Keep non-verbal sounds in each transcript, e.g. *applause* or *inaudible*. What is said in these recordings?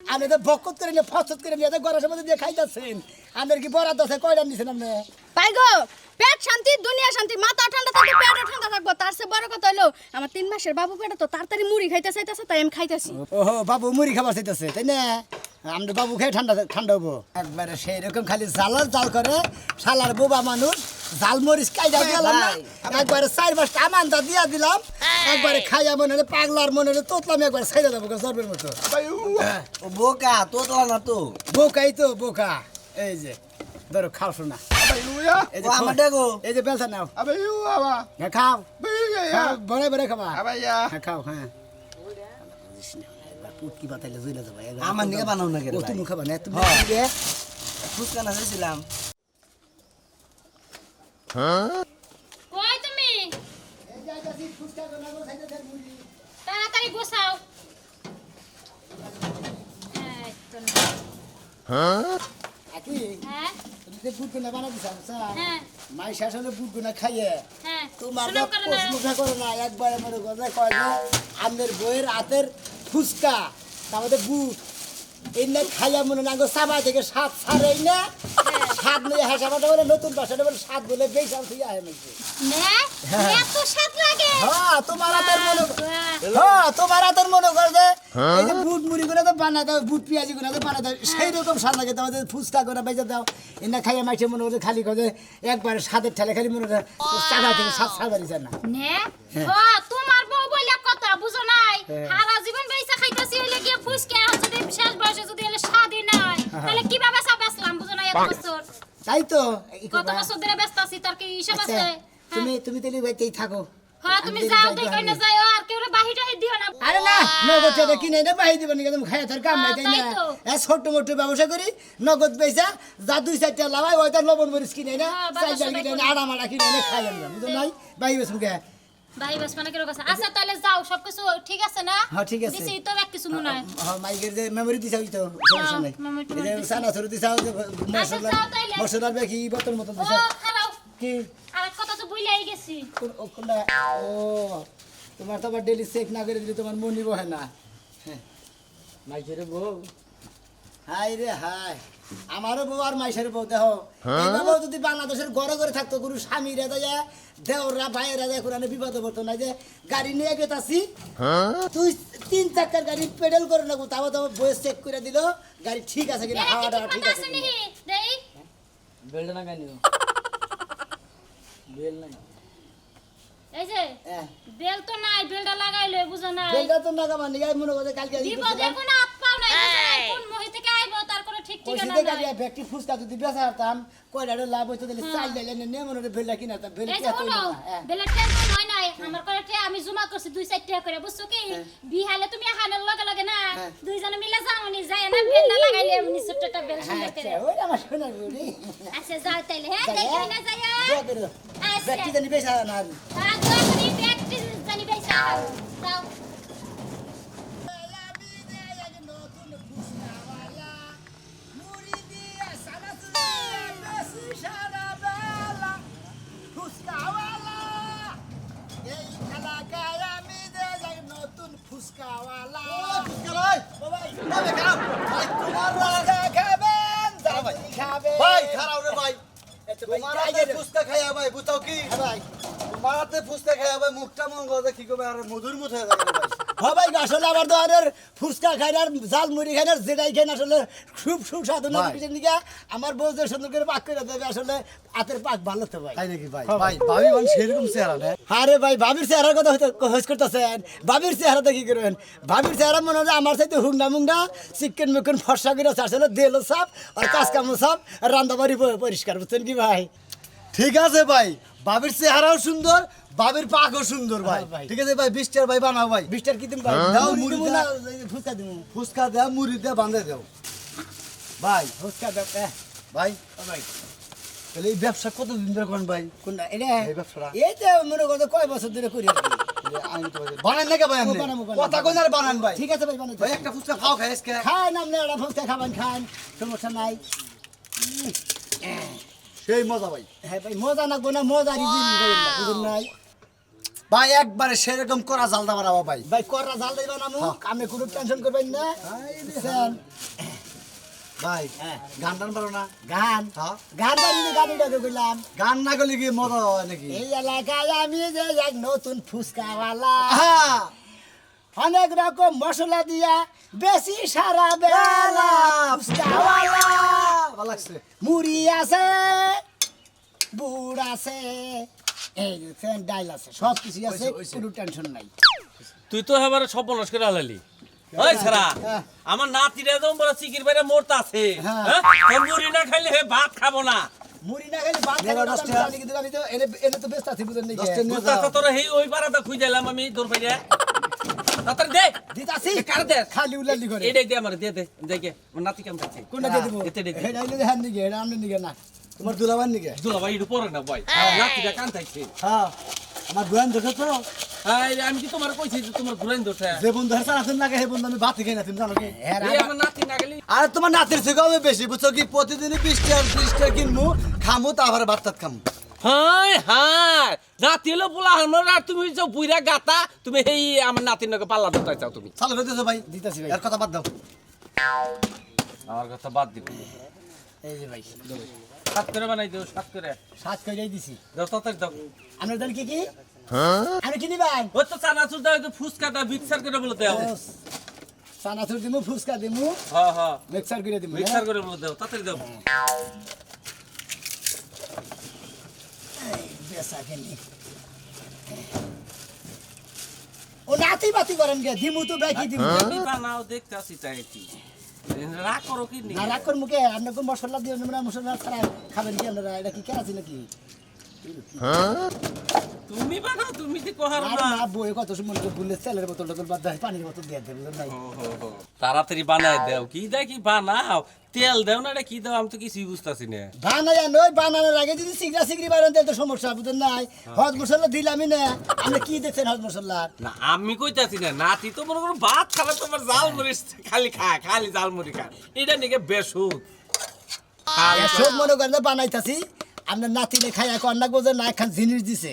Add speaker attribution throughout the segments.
Speaker 1: আপনি তো বকত করে নিয়ে ফসত করে নিয়ে গরমের মধ্যে দিয়ে খাইতেছেন। আপনার কি বরাদ্দ আছে? কয়টা নিছেন আপনি?
Speaker 2: পাই গো পেট শান্তি দুনিয়া শান্তি মাথা ঠান্ডা থাকবে পেটও ঠান্ডা থাকব। তার চেয়ে বড় কথা হলো আমার তিন মাসের বাবু পেটে তো তাড়াতাড়ি মুড়ি খাইতে চাইতেছে তাই আমি খাইতেছি।
Speaker 1: ওহো বাবু মুড়ি খাবার চাইতেছে তাই না? আমরা বাবু খেয়ে ঠান্ডা ঠান্ডা হব। একবারে সেই রকম খালি জালার জাল করে শালার বোবা মানুষ জাল মরিচ কাইডা দিলাম না। একবারে চার পাঁচটা আমানটা দিয়া দিলাম। একবারে খাইয়া মনে হলে পাগলার মনে হলে তোতলাম একবার ছাইড়া দেবো জর্বের মতো।
Speaker 3: ও বোকা তোতলা না তো।
Speaker 1: বোকাই তো বোকা। এই যে ধরো খাও শোনা। এই যে
Speaker 3: ও আমার দেখো
Speaker 1: এই যে বেলসা নাও? হ্যাঁ খাও। খাও. বড়ে বড়ে খাবা? হ্যাঁ খাও হ্যাঁ। পুটকি বাতাইলে জুইলা যাবা
Speaker 3: আমার নিয়ে বানাও না
Speaker 1: ও তুমি খাবা না তুমি
Speaker 3: হ্যাঁ। ফুচকা না চাইছিলাম।
Speaker 4: কই তুমি? তাড়াতাড়ি গোছাও।
Speaker 1: আকি,
Speaker 4: হ্যাঁ? হ্যাঁ।
Speaker 1: মাই বুট গুনা খাইয়ে
Speaker 4: হ্যাঁ।
Speaker 1: তোমার
Speaker 4: না।
Speaker 1: মুখা করে না একবারে মনে করে কয় বইয়ের হাতের ফুচকা আমাদের বুট এই না খাইয়া মনে না গো সাবা থেকে সাত সার এই না। সাত নিয়ে হাসাবাটা বলে নতুন বাসাটা বলে সাত বলে বেশ আমি আয় নাকি?
Speaker 4: নে এত স্বাদ লাগে।
Speaker 1: হ্যাঁ তোমার মনে হ্যাঁ তোমার হাতের মনে করে যে এই যে বুট মুড়ি করে তো বানায় দাও বুট পেঁয়াজি করে তো বানায় দাও সেই রকম স্বাদ লাগে তোমাদের ফুচকা করে বেজে দাও। এনে খাইয়ে মাইছে মনে করে খালি করে একবারে স্বাদের ঠেলে খালি মনে করে চাঁদা থেকে স্বাদ স্বাদ না।
Speaker 4: তোমার বুঝো নাই?
Speaker 1: হ্যাঁ।
Speaker 4: সারা জীবন খাইতাছি হইলে গিয়ে যদি শেষ বয়সে যদি হলে নাই তাহলে কীভাবে সব বেচলাম বুঝো না এত বছর।
Speaker 1: তাই তো।
Speaker 4: কত বছর ধরে ব্যস্ত আছি তার কি হিসাব
Speaker 1: আচ্ছা,
Speaker 4: আছে?
Speaker 1: তুমি তুমি তাহলে বাইতেই থাকো।
Speaker 4: হ্যাঁ তুমি যাও
Speaker 1: যাই তো
Speaker 4: দেখে
Speaker 1: আমি।
Speaker 4: না যাও আর কেউ বাহিরে দিও না।
Speaker 1: আরে না নগদ টাকা কিনে না বাহি দিবেন তুমি খাই তার কাম নাই
Speaker 4: হ্যাঁ,
Speaker 1: তাই না? এ ছোট্ট মোট্ট ব্যবসা করি নগদ পয়সা যা দুই চারটা লাভাই ওই তার লবণ মরিচ কিনে না
Speaker 4: হ্যাঁ, বাজার
Speaker 1: কিনে না আড়া মাড়া কিনে না খাই আমরা বুঝো নাই?
Speaker 4: ভাই বাস মানে কীরকম আছে? আচ্ছা তাহলে যাও সবকিছু ঠিক আছে না?
Speaker 1: হ্যাঁ, ঠিক আছে।
Speaker 4: দিছি তো এক কিছু মনে হয়।
Speaker 1: হ্যাঁ মাইকের যে মেমোরি দিছাও তো সমস্যা নাই। এই যে। সানা সরু দিছাও যে মশলা
Speaker 4: যাও তাইলে।
Speaker 1: মশলার বেকি বোতল মতো
Speaker 4: ও
Speaker 1: দিছাও কি?
Speaker 4: আর কথা তো ভুলেই গেছি।
Speaker 1: ও তোমার তো আবার ডেলি চেক না করে দিলে তোমার মনি বহে না। হ্যাঁ। মাইকের বউ। হাই রে হাই। আমারও বউ আর মাইশের বউ দেহ এইভাবেও যদি বাংলাদেশের ঘরে ঘরে থাকতো গুরু স্বামী রে দেয়া দেওরা ভাইয়েরা দেয় কোরআনে বিপদে পড়তো না যে গাড়ি নিয়ে গেতাছি। তুই তিন চাকার গাড়ি পেডেল করে না তাও তো বয়স চেক করে দিল গাড়ি ঠিক আছে কিনা? হাওয়া
Speaker 4: কি
Speaker 1: টাওয়া
Speaker 4: ঠিক
Speaker 1: ঠিক আছে কিনা।
Speaker 3: বেলটা না কেন বেল *laughs* নাই।
Speaker 4: এই যে
Speaker 1: হ্যাঁ।
Speaker 4: বেল তো নাই বেলটা লাগাইলে বুঝো নাই।
Speaker 1: বেলটা তো নাগাবা নিগাই মনে করে কালকে
Speaker 4: দিব দেখো না হাত পাও নাই বুঝো নাই কোন মহি থেকে আইবো তার কোনো ঠিক ঠিকানা নাই
Speaker 1: গাড়ি ব্যক্তি ফুসকা যদি বেচা হতাম কয়টা লাভ হইতো তাহলে চাল দিলে নে মনে করে বেলা কিনা তা বেলা
Speaker 4: এই যে হলো বেলের নাই আমার করে আমি জমা করছি দুই চার টাকা করে বুঝছ কি? বিহালে তুমি হানের লগে লগে না
Speaker 1: হ্যাঁ।
Speaker 4: দুইজনে মিলে যাও নি যায় না বেলটা লাগাইলে এমনি ছোট্ট একটা বেল সুন্দর
Speaker 1: ওই আমার শোনা বুড়ি
Speaker 4: আচ্ছা যাও তাইলে হ্যাঁ দেখি
Speaker 1: হ্যাঁ।
Speaker 4: না যায়
Speaker 1: দোয়া করে
Speaker 4: আচ্ছা।
Speaker 1: ব্যক্তি জানি বেচা না। আর
Speaker 4: জানি যাও।
Speaker 3: ভাই তোমার হাতে ফুচকা খাইয়া ভাই বুঝাও কি তোমার হাতে ফুচকা খাইয়া ভাই মুখটা মন করে কি করবে আর মধুর মুখ হয়ে যাবে
Speaker 1: সবাই আসলে আমার দোকানের ফুচকা খাই আর জাল মুড়ি খাই আর যেটাই খাই আসলে। খুব সুস্বাদু না। পিছন দিকে আমার বউ যে সুন্দর করে পাক করে দেবে আসলে হাতের পাক ভালো তো ভাই।
Speaker 3: তাই নাকি ভাই?
Speaker 1: হ্যাঁ,
Speaker 3: ভাই ভাবি মানে সেরকম চেহারা না?
Speaker 1: আরে ভাই ভাবির চেহারার কথা হয়তো হোস করতেছেন। ভাবির চেহারাতে কি করবেন ভাবির চেহারা মনে হয় আমার সাথে হুংডা মুংডা চিকেন মুকেন ফর্সা করে আসলে দেলো সাপ আর কাজ কামো সাপ রান্দাবাড়ি পরিষ্কার বুঝছেন কি ভাই?
Speaker 3: ঠিক আছে ভাই বাবির চেহারাও সুন্দর বাবির পাকও সুন্দর ভাই।
Speaker 1: হ্যাঁ।
Speaker 3: ঠিক আছে ভাই বিশটার ভাই বানাও ভাই।
Speaker 1: বিশটার কি তুমি ভাই?
Speaker 3: দাও,
Speaker 1: মুড়ি
Speaker 3: দাও।
Speaker 1: না ফুচকা দিব
Speaker 3: ফুচকা দেও মুড়ি দেও বাঁধে দেও। ভাই
Speaker 1: ফুচকা দাও
Speaker 3: ভাই
Speaker 1: ও ভাই।
Speaker 3: তাহলে এই ব্যবসা কতদিন ধরে করেন ভাই?
Speaker 1: কোনটা? এটা?
Speaker 3: এই ব্যবসাটা?
Speaker 1: এই তো মনে করতে কয় বছর ধরে করি
Speaker 3: বানান নাকি ভাই। কথা কোন আর বানান ভাই।
Speaker 1: ঠিক আছে ভাই বানাই
Speaker 3: ভাই একটা ফুচকা খাও খাই আজকে।
Speaker 1: খান আপনি একটা ফুচকা খাবেন খান। সমস্যা নাই।
Speaker 3: সেই মজা ভাই।
Speaker 1: হ্যাঁ ভাই মজা না গোনা মজা বুঝুন নাই?
Speaker 3: ভাই একবারে সেরকম করা জাল দাবার আবার ভাই।
Speaker 1: ভাই কররা জাল দিবা না মুখ আমি কোনো টেনশন করবেন না?
Speaker 3: ভাই
Speaker 1: হ্যাঁ।
Speaker 3: গান টান পারো না?
Speaker 1: গান?
Speaker 3: হ্যাঁ।
Speaker 1: গান বাড়িতে গাড়িটা কইলাম।
Speaker 3: গান না করলে কি মজা হয় নাকি?
Speaker 1: এই এলাকায় আমি যে এক নতুন ফুচকাওয়ালা।
Speaker 3: হ্যাঁ।
Speaker 1: অনেক রকম মশলা দিয়া বেশি সারা বেলা মুড়ি আছে বুড় আছে এই যে ডাইল আছে সব কিছু আছে
Speaker 3: ওইসে, ওইসে।
Speaker 1: কোনো টেনশন নাই।
Speaker 5: তুই তো এবারে সব বনস করে হালালি। ওই ছাড়া
Speaker 1: হ্যাঁ।
Speaker 5: আমার নাতিরা যেমন বড় চিকির বাইরে মরতে আছে।
Speaker 1: হ্যাঁ।
Speaker 5: হ্যাঁ? মুড়ি না খাইলে হে ভাত খাব না।
Speaker 1: মুড়ি না খেলে ভাত খাব না। আমি আমি তো এনে এনে তো ব্যস্ত আছি বুঝলেন নাকি
Speaker 3: দশটা নিয়ে
Speaker 5: বুঝতে
Speaker 3: যাও।
Speaker 5: তোর হেই ওই পাড়াটা খুঁজে এলাম আমি তোর বাইরে তাড়াতাড়ি দে।
Speaker 1: দিতাছি।
Speaker 5: কার দে?
Speaker 1: খালি উলালি করে।
Speaker 5: এটাই দে আমার দে দে দেখে আমার নাতি কেমন আছে?
Speaker 1: কোনটা দিয়ে দিব?
Speaker 5: এতে দে দে।
Speaker 1: হেডা হইলে দেখান দিকে হেডা আমনে দিকে না।
Speaker 3: তোমার দুলাবার নিকে
Speaker 5: দুলা ভাই একটু পরে না ভাই। নাতিটা কান থাকছে
Speaker 3: হ্যাঁ। আমার দুয়ান দেখো তো
Speaker 5: আমি কি তোমার কইছি যে তোমার ঘুরাইন দোষে
Speaker 3: যে বন্ধু হার সারা লাগে হে বন্ধু আমি ভাত খাই না তুমি জানো কি?
Speaker 5: আমার নাতি না গেলি।
Speaker 3: আরে তোমার নাতির থেকে বেশি বুঝছ কি? প্রতিদিনই বিশ টাকা ত্রিশ টাকা কিনবো খামু তারপরে ভাত টাত খামু।
Speaker 5: হাই হাই নাতি হলো পোলা হামর আর তুমি যে বুইরা গাতা তুমি এই আমার নাতির নাকি পাল্লা ধরতে চাও তুমি।
Speaker 3: চালু হয়ে দিছো ভাই
Speaker 1: দিতাছি ভাই।
Speaker 3: এর কথা বাদ দাও।
Speaker 5: আমার কথা বাদ দিব।
Speaker 1: এই যে ভাই।
Speaker 5: সাত করে বানাই দিও সাত করে।
Speaker 1: সাত কইরাই দিছি।
Speaker 5: দাও তাড়াতাড়ি দাও।
Speaker 1: আমরা দেন কি কি? আমি কি নিবান
Speaker 5: ওই তো চানাচুর দাও একটু ফুচকা দাও মিক্সার করে বলে দাও।
Speaker 1: সানাথুর দিমু ফুচকা দিমু
Speaker 5: হ্যাঁ হ্যাঁ।
Speaker 1: মিক্সার করে দিমু
Speaker 5: মিক্সার করে বলে দাও তাড়াতাড়ি দাও।
Speaker 1: ও নাতি বাতি করেন গে দিমু তো বাকি দিমু
Speaker 5: তাই কি রাগ করো কি নি?
Speaker 1: না রাগ করমু কে? আপনি কোন মশলা দিয়ে না মশলা ছাড়া খাবেন কি আপনারা? এটা কি কেরাছি নাকি?
Speaker 5: তুমি বানাও তুমি যে কহার না
Speaker 1: না বই কত মনে ভুলে তেলের বোতল টোতল বাদ দেয় পানির বোতল দিয়ে দেবে নাই
Speaker 5: তাড়াতাড়ি বানাই দাও কি দেয় কি বানাও? তেল দাও না এটা কি দাও আমি তো কিছুই বুঝতেছি না।
Speaker 1: বানাই নয় বানানোর আগে যদি সিগরা সিগরি বানান তাহলে তো সমস্যা বুঝেন নাই? হজ মশলা দিলামই না। আপনি কি দেখছেন হজ মশলা
Speaker 5: না আমি কইতাছি না নাতি তো মনে করো ভাত খাবে তোমার জাল মরিচ খালি খা খালি জাল মুড়ি খা। এটা নিকে বেসুদ
Speaker 1: সব মনে করেন বানাইতাছি? আপনার নাতিনে খাই এক অন্য গোজে না একখান জিনিস দিছে।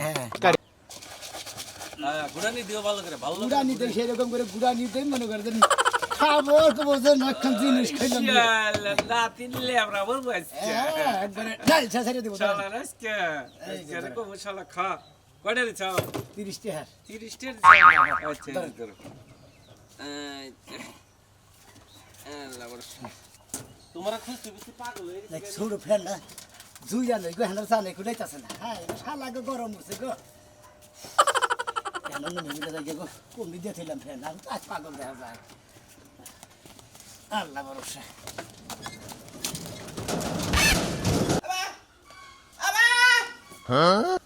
Speaker 1: হ্যাঁ।
Speaker 5: গুড়ানি দিও ভালো করে ভালো
Speaker 1: গুড়া নিতে সেরকম করে গুড়া নিতে মনে করে যে খাব বোঝে না একখান জিনিস খাইলাম
Speaker 5: নাতি নিলে আমরা বলব
Speaker 1: হ্যাঁ, একবারে ডাল ছেড়ে দেবো
Speaker 5: শালা আজকে। আজকে শালা খা। কয়টা দিছ
Speaker 1: তিরিশ টাকা
Speaker 5: 30 টা আচ্ছা ধরো। তোমার পাগল হয়ে।
Speaker 1: ছোট না জুইয়া লই গো হ্যান্ডাল চালে কুলাইতাছে না। হ্যাঁ শালা গো গরম হচ্ছে গো। কেন নিমিলে যাই গো কমি দিয়ে থইলাম ফ্যান আর আজ পাগল দেখা যায়। আল্লাহ ভরসা।
Speaker 6: এই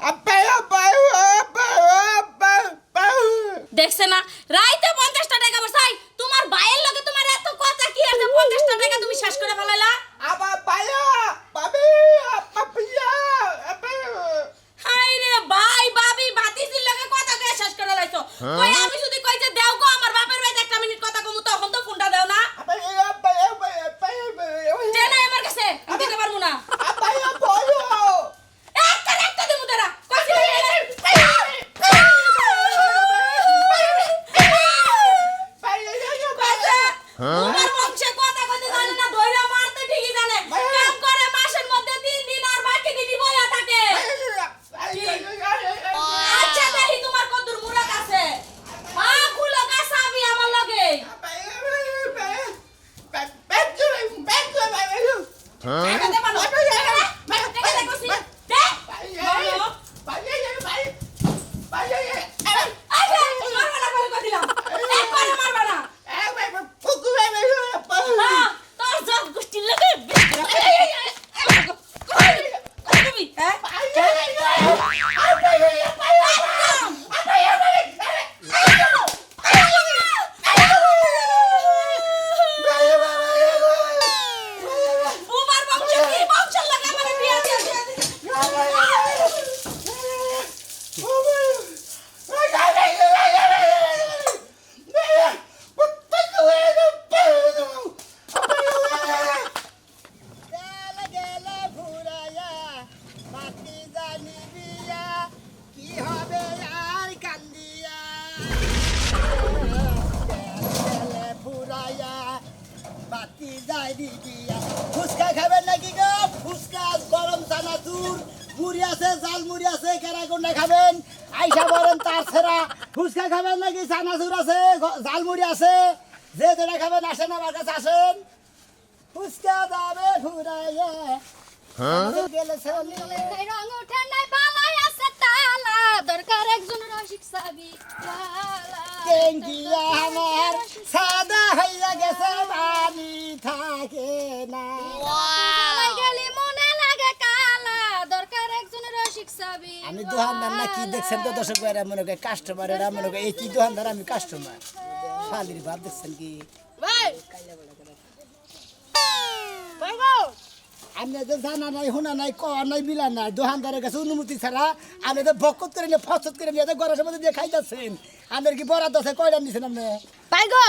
Speaker 1: I'm গেলে চলে
Speaker 2: রং ওঠে নাই বালাই আছে তালা। দরকার একজন রসিক সাবি।
Speaker 1: টেঙ্কিয়া আমার সাদা হইয়া গেছে পানি থাকে না।
Speaker 2: গেলি মনে লাগে কালা। দরকার একজন রসিক সাবি।
Speaker 1: আমি দোকানদার না কি দেখছেন তো দর্শক ভাইরা? মনে করে কাস্টমারেরা মনে করে এই কি দোকানদার আমি কাস্টমার শালির ভাব দেখছেন কি?
Speaker 2: ভাই। ভাই গো।
Speaker 1: আমি তো জানা নাই শোনা নাই কওয়া নাই মিলা নাই দোকানদারের কাছে অনুমতি ছাড়া আমি তো বকত করে নিয়ে ফসত করে নিয়ে গরমের মধ্যে দিয়ে খাইতেছেন আপনার কি বরাদ আছে কয়টা নিছেন আপনি?
Speaker 2: ভাই গো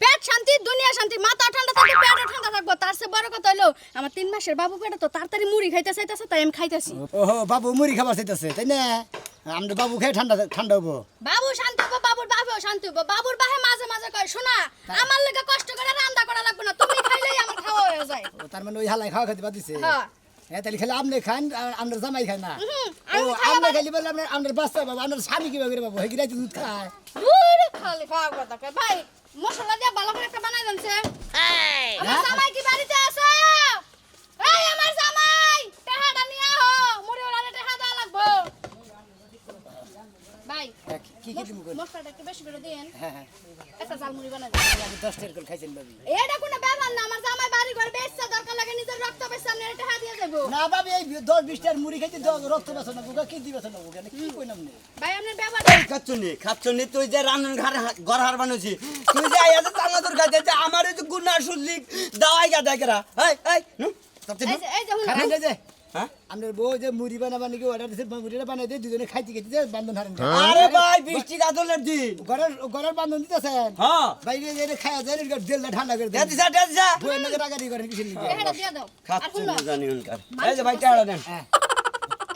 Speaker 2: পেট শান্তি দুনিয়া শান্তি মাথা ঠান্ডা থাকবে পেট ঠান্ডা থাকব তার সে বড় কথা হলো আমার তিন মাসের বাবু পেটে তো তাড়াতাড়ি মুড়ি খাইতে চাইতেছে তাই আমি খাইতেছি।
Speaker 1: ওহো বাবু মুড়ি খাবার চাইতেছে তাই না? আমরা বাবু খেয়ে ঠান্ডা ঠান্ডা হব।
Speaker 2: বাবু শান্তি হব বাবুর বাবুও শান্তি হব। বাবুর বাহে মাঝে মাঝে কয় শোনা আমার লেগে কষ্ট করে রান্না করা লাগবে না তুমি খাইলেই আমার খাওয়া হয়ে যায়।
Speaker 1: তার মানে ওই হালাই খাওয়া খেতে পারতেছে?
Speaker 2: হ্যাঁ।
Speaker 1: হ্যাঁ তাহলে খালি আপনি খান আপনার জামাই খায় না? ও
Speaker 2: আমি খাই
Speaker 1: আপনি
Speaker 2: আবার-
Speaker 1: খালি বললে আপনার আপনার বাচ্চা বাবু আপনার স্বামী কীভাবে করে বাবু? হেগিরাই দুধ খায়?
Speaker 2: দূর খালি খাওয়া কথা কয়। ভাই মশলা দিয়ে ভালো করে একটা বানাই দেনছে আমার জামাই কি বাড়িতে আছে? এই আমার জামাই টেহাটা নিয়ে আহো মুড়ি ওলারে টেহা দেওয়া লাগবো ভাই
Speaker 1: হ্যাঁ, কি কি তুমি
Speaker 2: মশলাটা একটু বেশি করে দিন
Speaker 1: হ্যাঁ হ্যাঁ।
Speaker 2: একটা জাল মুড়ি বানাই দেন।
Speaker 1: আমি দশ টাকা করে খাইছেন বাবু
Speaker 2: এটা কোনো ব্যাপার না আমার জামাই বাড়ি ঘর বেচছে দরকার লাগে নিজের রক্ত বেচছে আপনি এটা টেহা দিয়ে দেবো।
Speaker 1: না বাবু এই দশ বিশটার মুড়ি খাইতে রক্ত না কি দিবেছ না বুকা কি কই নাম
Speaker 2: ভাই আপনার ব্যাপার
Speaker 3: খাচ্ছনি খাচ্ছনি তুই যে রান্নার ঘর ঘর হার বানাচ্ছি তুই যে আইয়া শুনলি দাওয়াই গা দেখরা এই এই নু
Speaker 2: এই যে এই যে হুন
Speaker 1: খারাপ যে।
Speaker 3: হ্যাঁ?
Speaker 1: আপনার বউ যে মুড়ি বানাবা নাকি অর্ডার দিছে মুড়িটা বানাই দিয়ে দুজনে খাইতে খেতে যে বান্ধন হারেন
Speaker 3: আরে ভাই বৃষ্টি গাদলের দিন
Speaker 1: ঘরের ঘরের বান্ধন দিতেছেন?
Speaker 3: হ্যাঁ।
Speaker 1: বাইরে যে খাওয়া যায় এটা দেলটা ঠান্ডা করে
Speaker 3: দে
Speaker 1: দেন
Speaker 3: দিছা দে দিছা।
Speaker 1: বউয়ের নাকি রাগারি করেন কিসের লিগে
Speaker 2: টেহাটা দিয়ে দাও।
Speaker 3: জানি উনকার এই যে ভাই টাড়া দেন।
Speaker 1: হ্যাঁ।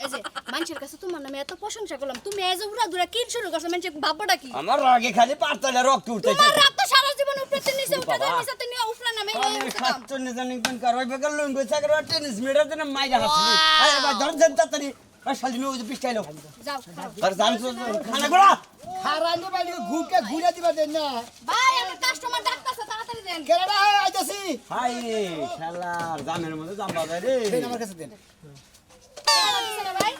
Speaker 2: এই যে মানুষের কাছে তোমার নামে এত প্রশংসা করলাম। তুমি এই যে উড়া দুরা কি শুরু করছ মানুষের ভাবটা কি?
Speaker 3: আমার রাগে খালি পারতালে রক্ত উঠতেছে।
Speaker 2: তোমার রাত তো সারা জীবন উপরে নিচে উঠে যায় নিচে তো
Speaker 1: ঘুরে দিবা দেন না।
Speaker 2: ভাই আমার কাস্টমার ডাকতাছে তাড়াতাড়ি দেন।
Speaker 1: কেরাডা আইতাছি।
Speaker 3: হাই রে শালার জামের মধ্যে জাম বাবা রে।
Speaker 1: দেন আমার কাছে দেন।
Speaker 2: ভাই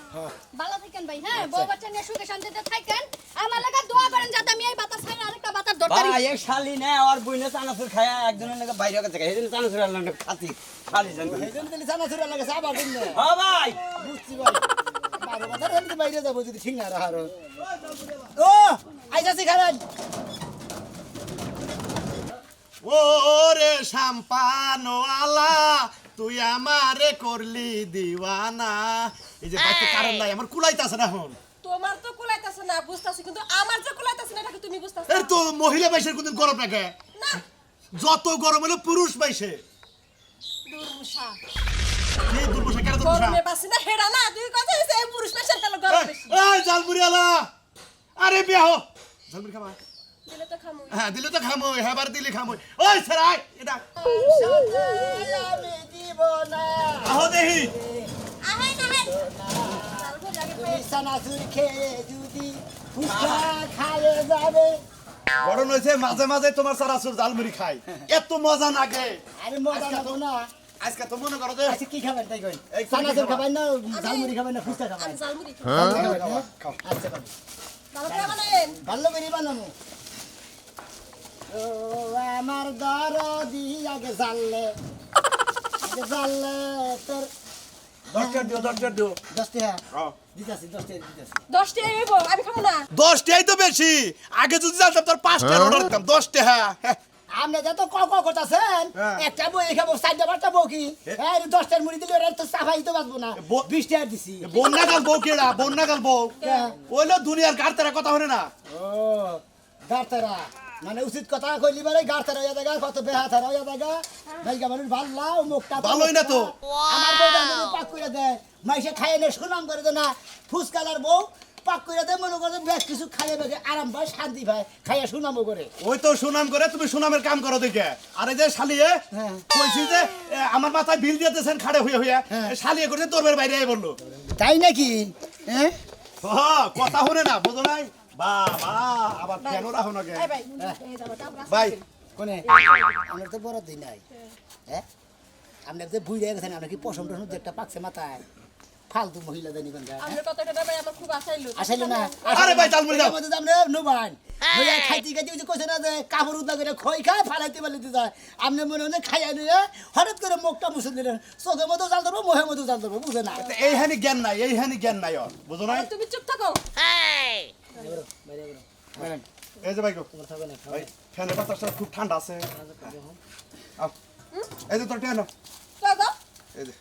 Speaker 2: ভালো থাকেন ভাই হ্যাঁ? বউ বাচ্চা নিয়ে সুখে শান্তিতে থাকেন। আমার লাগা দোয়া করেন যাতে আমি এই বাতাস বাতাস দরকারি?
Speaker 3: ভাই এই শালি নে আর বইনে চানাচুর খায়া একজনের নাকি বাইরে কাছে খাই এই চানাচুর আনলাম না খাতি। শালি জান
Speaker 1: এই জন্য তাহলে জানা লাগে আবার দিন না?
Speaker 3: হ্যাঁ ভাই।
Speaker 1: বুঝছি ভাই। বারো বাজার এমনি বাইরে যাব যদি ঠিক না রাহার ও
Speaker 7: ওরে শাম্পানো আলা তুই আমারে করলি দিওয়ানা। এই যে কারণ নাই আমার কুলাইতাছে না এখন।
Speaker 6: তোমার তো কুলাইতাছে না বুঝতাছি কিন্তু আমার যে কুলাইতাছে না এটাকে তুমি বুঝতাছ?
Speaker 7: এর তো মহিলা বাইশের কোনদিন গরম লাগে।
Speaker 6: না।
Speaker 7: যত গরম হলে পুরুষ বাইশে।
Speaker 6: দুর্মুষা
Speaker 7: কি দুর্বসা কেন দুর্বসা
Speaker 6: গরমে বাসি না হেডা না তুই কথা হইছে এই পুরুষ পেশার খেলো গরম বেশি?
Speaker 7: এই জালমুড়ি আলা। আরে বিয়া হো। জালমুড়ি খাবা?
Speaker 6: দিলে তো
Speaker 7: হ্যাঁ দিলে তো খামো হ্যাঁ বার দিলে খামো ওই সারাই এটা।
Speaker 1: আমি দিব না।
Speaker 7: আহো দেহি
Speaker 6: না
Speaker 1: চানাচুর খেয়ে যদি ফুচকা খায়ে যাবে
Speaker 7: গরম হয়েছে মাঝে মাঝে তোমার সারাসুর জালমুড়ি খাই। এত মজা লাগে।
Speaker 1: আরে মজা লাগো না।
Speaker 7: আজকে তো মনে করো যে
Speaker 1: আচ্ছা কি খাবেন তাই কই? চানাচুর খাবেন না ঝালমুড়ি খাবেন না ফুচকা খাবেন?
Speaker 6: জালমুড়ি
Speaker 1: খাবেন না? আচ্ছা
Speaker 6: ভালো করে বানাইন
Speaker 1: ভালো করে বানাবো। ও আমার দরদি আগে জানলে আগে জানলে তোর
Speaker 7: দশটা দিও দশটা দিও।
Speaker 1: দশটা। হ্যাঁ দিতাছি দশটা দিতাছি।
Speaker 6: দশটি আইব আমি খামু না।
Speaker 7: দশটাই তো বেশি। আগে যদি জানতাম তোর পাঁচটা অর্ডার দিতাম দশটা হ্যাঁ।
Speaker 1: আপনি যত ক ক করতেছেন
Speaker 7: হ্যাঁ।
Speaker 1: একটা বই খাব চারটা পাঁচটা বউ কি? হ্যাঁ দশটার মুড়ি দিলে তো সাফাই তো বাঁচবো না।
Speaker 7: ব-
Speaker 1: বিশ টাকা দিছি।
Speaker 7: বন্যা গাল বউ কেডা? বন্যা গাল বউ। ওইলো দুনিয়ার গাড়তারা কথা হরে না।
Speaker 1: ও গাড়তারা। মানে উচিত কথা কইলি বারে গাড়তারা হইয়া দেখা কত বেহা বেহাতারা হইয়া দেখা ভাইকা মানুষ ভাল্লা ও মুখটা
Speaker 7: ভালোই না তো।
Speaker 1: আমার বউটা যদি পাক করে দেয়। মাইসে খাইয়ে নে সুনাম করে দে না। ফুসকালার বউ পাক করে দেয় মনে করে বেশ কিছু খাইয়ে বেগে আরাম পায় শান্তি পায় খাইয়া শুনামো করে।
Speaker 7: ওই তো সুনাম করে তুমি সুনামের কাম করো দেখে। আরে যে শালিয়ে
Speaker 1: হ্যাঁ।
Speaker 7: কইছি যে আমার মাথায় বিল দিতেছেন খাড়ে হয়ে হয়ে
Speaker 1: হ্যাঁ।
Speaker 7: শালিয়ে করে তোর বাইরে আই বলল।
Speaker 1: তাই নাকি? হ্যাঁ?
Speaker 7: হ কথা শুনে না বুঝো নাই? বাবা আবার কেন রাখো না
Speaker 2: ভাই এই যাব কাপড় আছে।
Speaker 7: ভাই
Speaker 1: কোনে? আমরা তো বড় দিন নাই। হ্যাঁ? আপনি তো বুঝে গেছেন আমরা কি পশম টসম একটা পাকছে মাথায়? ফালতু মহিলা জানি কোন আসলে না?
Speaker 7: আরে ভাই, চাল
Speaker 1: খাইতে খাইতে ওই যে কইছে না যে কাপড় উদা করে খই খায় ফালাইতে ফালাইতে যায়। আপনি মনে হয় খাইয়া নিয়ে হঠাৎ করে মুখটা মুছে দিলেন। চোখের মতো জাল ধরবো মোহের মতো জাল ধরবো বুঝে না?
Speaker 7: এইখানে জ্ঞান নাই এইখানে জ্ঞান নাই বুঝো নাই?
Speaker 6: তুমি চুপ থাকো।
Speaker 7: এই যে ভাই গো ভাই ফ্যানের বাতাসটা খুব ঠান্ডা আছে। এই যে তোর টেন এই যে।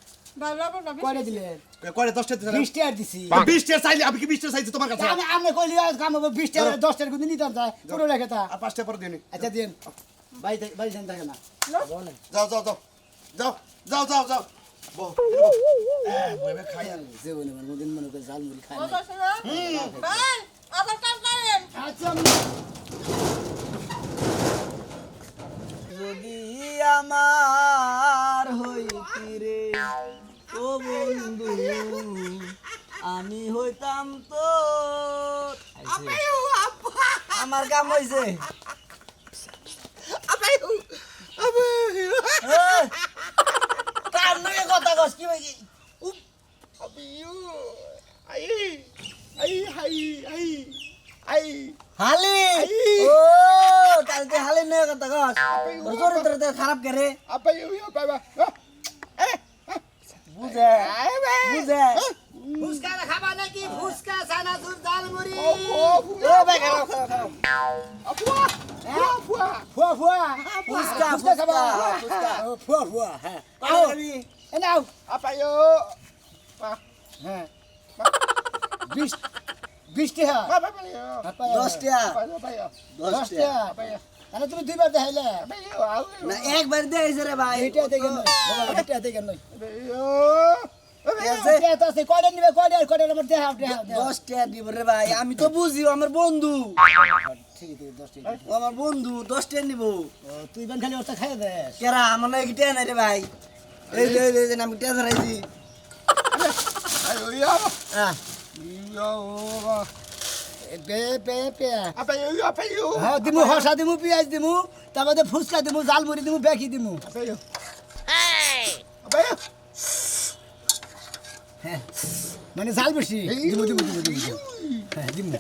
Speaker 1: আচ্ছা
Speaker 7: খাই আর
Speaker 1: মনে করে জাল মুড়ি খাই
Speaker 6: আবার কাজ করেন।
Speaker 1: আচ্ছা
Speaker 3: যদি আমার হইতি রে ও বন্ধু আমি হইতাম তো আমার কাম হইছে। কার কথা কস কি हालिन ओ काल त्यो नै गर्दा गस
Speaker 1: जोर तर त्यो खराब गरे अबै यो
Speaker 3: बाबा बुझे बुझे फुसका
Speaker 1: खाबा कि
Speaker 3: फुस्का
Speaker 1: साना दुर
Speaker 3: दाल
Speaker 1: मुरी ओ फुवा फुवा फुवा
Speaker 3: आओ
Speaker 1: एनाउ अपायो हा বিশ তাহলে তুমি দুইবার দেখাইলে।
Speaker 3: না একবার রে ভাই।
Speaker 1: নয় নয়।
Speaker 3: আমি তো বুঝি আমার বন্ধু। আমার বন্ধু দশটা নিব।
Speaker 1: তুই বেন খালি ওটা খাই দে
Speaker 3: কেরা আমার নাকি টিয়া নাই রে ভাই। এই আমি
Speaker 1: পে হ্যাঁ দিমু হসা দিমু পিঁয়াজ দিমু তারপরে ফুচকা দিমু জাল মুড়ি দিমু বেকি দিমু হ্যাঁ মানে জাল বেশি দিমু দিমু দিমু দিমু দিমু।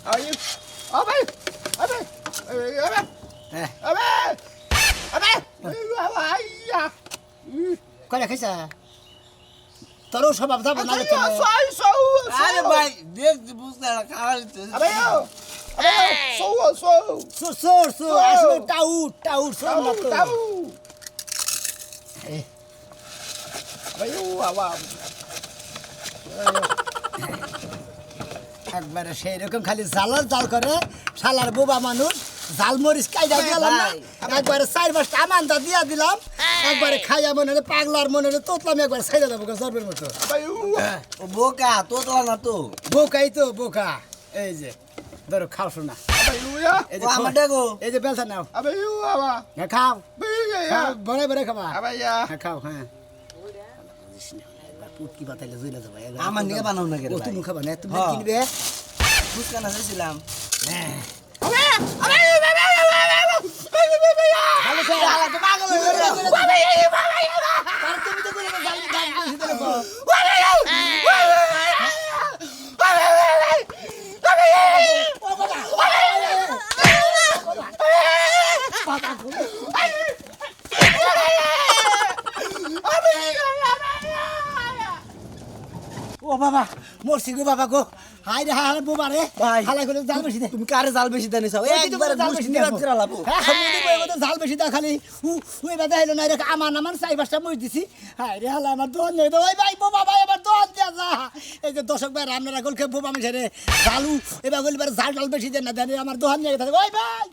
Speaker 1: কয়টা খাইছা তোরও স্বভাব যাব না
Speaker 3: আরে ভাই বুঝতে না খাওয়ালি তো
Speaker 1: একবারে সেই রকম খালি জালাল জাল করে শালার বোবা মানুষ জাল মরিচ কাইটা দিলাম না একবারে চার পাঁচটা আমানটা দিয়া দিলাম একবারে খাইয়া মনে হলে পাগলার মনে হলে তোতলাম একবার ছাইড়া দেবো জর্বের মতো।
Speaker 3: বোকা তোতলা না তো।
Speaker 1: বোকাই তো বোকা। এই যে ধরো খাও শোনা এই যে
Speaker 3: আমার
Speaker 1: খাও।
Speaker 3: দেখো
Speaker 1: এই যে বেলসা নাও। হ্যাঁ খাও। খাও বড় বড় খাবা। হ্যাঁ খাও হ্যাঁ। পুটকি বাতাইলে জইলা যাবা
Speaker 3: আমার নিকে বানাও না কেন
Speaker 1: তুমি খাবা না তুমি
Speaker 3: হ্যাঁ।
Speaker 1: কিনবে?
Speaker 3: ফুচকা না
Speaker 1: হয়ে। ও বাবা মরছি গো বাবা গো। হাই রে হাই বোবা রে।
Speaker 3: ভাই।
Speaker 1: করে জাল বেশি
Speaker 3: তুমি কারে জাল বেশি দেনি সব একবার করে লাবো
Speaker 1: হ্যাঁ আমি তো কই কথা জাল বেশি দা খালি। উ উই বাদা হইল না রে আমার নামান চাই পাঁচটা মই দিছি। হাই রে হালা আমার দোন নেই ওই ভাই বোবা ভাই আমার দোন দিয়া যা। এই যে দর্শক ভাই রামনারা গলকে বোবা মিশে রে জালু এবার গলিবার জাল জাল বেশি দেন না দেন আমার দোহান নিয়ে থাকে ওই ভাই!